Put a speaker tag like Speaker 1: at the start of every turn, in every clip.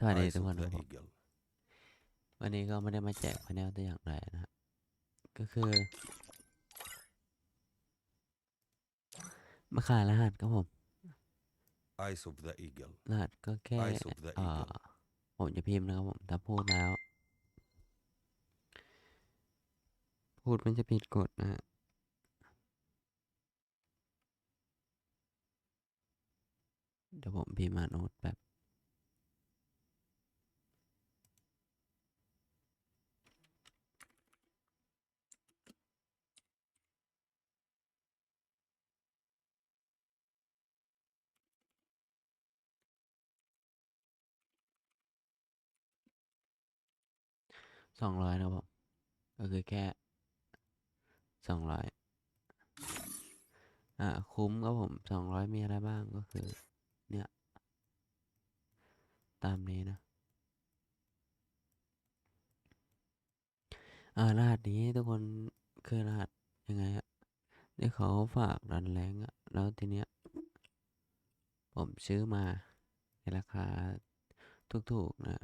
Speaker 1: สวัสดี
Speaker 2: Eyes
Speaker 1: ทุก
Speaker 2: of
Speaker 1: คนค
Speaker 2: the
Speaker 1: รับผม
Speaker 2: eagle.
Speaker 1: วันนี้ก็ไม่ได้มาแจกพาแนลแต่อย่างใดนะฮะก็คือ มาขายรหัสครับผม
Speaker 2: Eyes of the eagle.
Speaker 1: รหัสก็แค่
Speaker 2: Eyes of the
Speaker 1: เอ่อ
Speaker 2: eagle.
Speaker 1: ผมจะพิมพ์นะครับผมถ้าพูดแล้ว พูดมันจะผิดกฎนะฮะเดี๋ยวผมพิมพ์มาโน้ตแบบ สองร้อยนะครับผมก็คือแค่สองร้อยอ่าคุ้มครับผมสองร้อยมีอะไรบ้างก็คือ เนี่ย ตามนี้นะอ่ารหัสนี้ทุกคนคือรหัสยังไงอะที่เขาฝากรันแรงอะแล้วทีเนี้ย ผมซื้อมาในราคาถูกๆนะ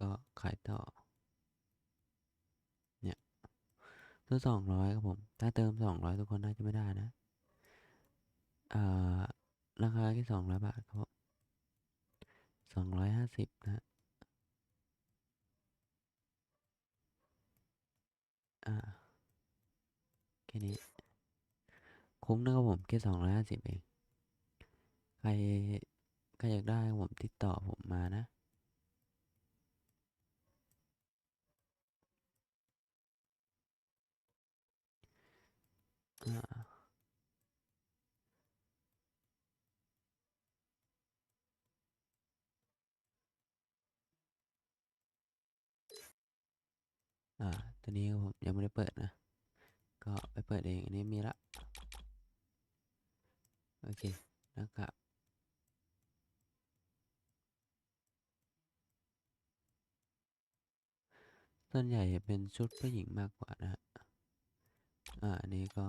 Speaker 1: ก็ขายต่อ เนี่ย ซื้อสองร้อยครับผม ถ้าเติมสองร้อยทุกคนน่าจะไม่ได้นะอ่าราคาแค่สองร้อยบาทครับผมสองร้อยห้าสิบนะอ่าแค่นี้ คุ้มนะครับผมแค่สองร้อยห้าสิบเอง ใครใครอยากได้ผมติดต่อผมมานะ อ่า อ่า ตัวนี้ผมยังไม่ได้เปิดนะ ก็ไปเปิดเอง อันนี้มีละ โอเค นะครับส่วนใหญ่เป็นชุดผู้หญิงมากกว่านะฮะ อ่า อันนี้ก็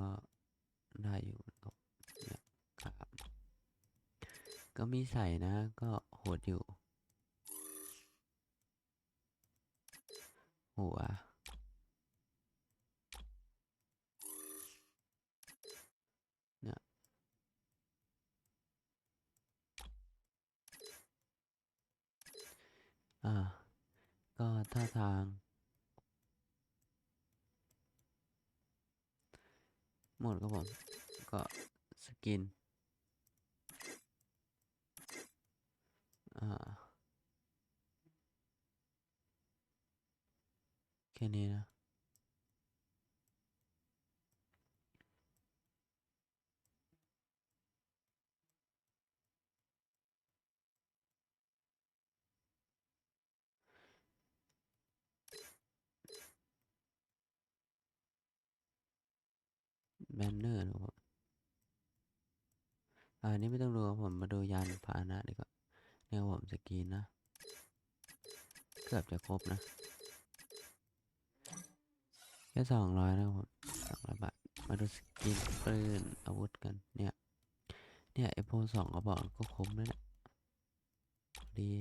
Speaker 1: ได้อยู่นะครับก็มีใส่นะ ก็โหดอยู่ หัว เนี่ย อ่า ก็ท่าทาง หมดครับผม ก็สกิน อ่า แค่นี้นะ แบนเนอร์นะครับผมอันนี้ไม่ต้องดูครับผมมาดูยานพาหนะดีกว่าเนี่ยผมสกรีนนะ เกือบจะครบนะแค่สองร้อยนะครับผมสองร้อยบาทมาดูสกินปืนอาวุธกันเนี่ย เนี่ยไอโฟนสองกระบอกก็คุ้มแล้วนี่ยดี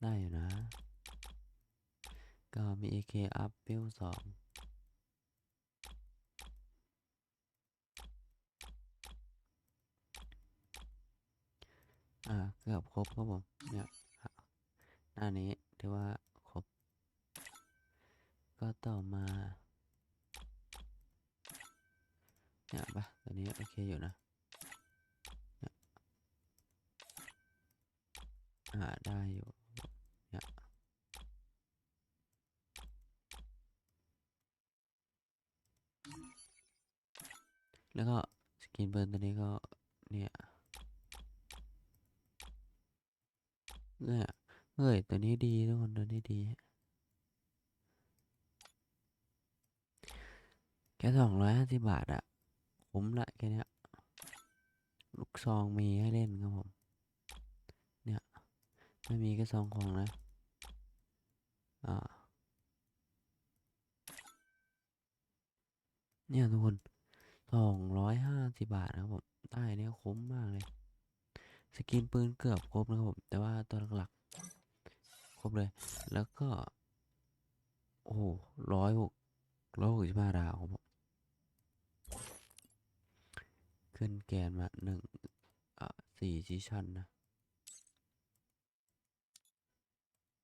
Speaker 1: ได้อยู่นะ ก็มี AK อัพเวลสอง อ่าเกือบครบครับผมเนี่ยหน้านี้ถือว่าครบ ก็ต่อมาเนี่ยปะตัวนี้โอเคอยู่นะเนี่ยอ่าได้อยู่เนี่ยแล้วก็สกินเบิร์นตัวนี้ก็เนี่ย เนี่ยเฮ้ยตัวนี้ดีทุกคนตัวนี้ดีแค่สองร้อยห้าสิบบาทอะคุ้มละแค่นี้ลูกซองมีให้เล่นครับผม เนี่ยไม่มีแค่ซองของนะ อ่า เนี่ยทุกคนสองร้อยห้าสิบบาทนะครับผม ได้เนี่ยคุ้มมากเลย สกินปืนเกือบครบนะครับผม แต่ว่าตัวหลักๆครบเลย แล้วก็ โอ้ร้อยหกร้อยหกสิบห้าดาวครับผมขึ้นแกนมาหนึ่งอะสี่ซีชั่นนะ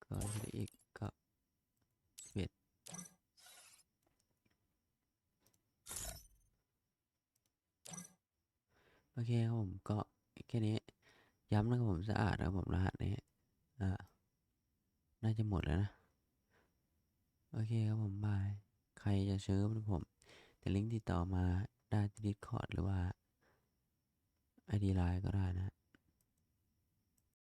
Speaker 1: ก็ออีกก็เบ็ดโอเคครับผมก็แค่นี้ ย้ำนะครับผมสะอาดนะครับผมรหัสนี้อ่าน่าจะหมดแล้วนะ โอเคครับผมบาย ใครจะซื้อเป็นผม แต่ลิงก์ติดต่อมาได้ที่ดิสคอร์ดหรือว่า ID Line ก็ได้นะ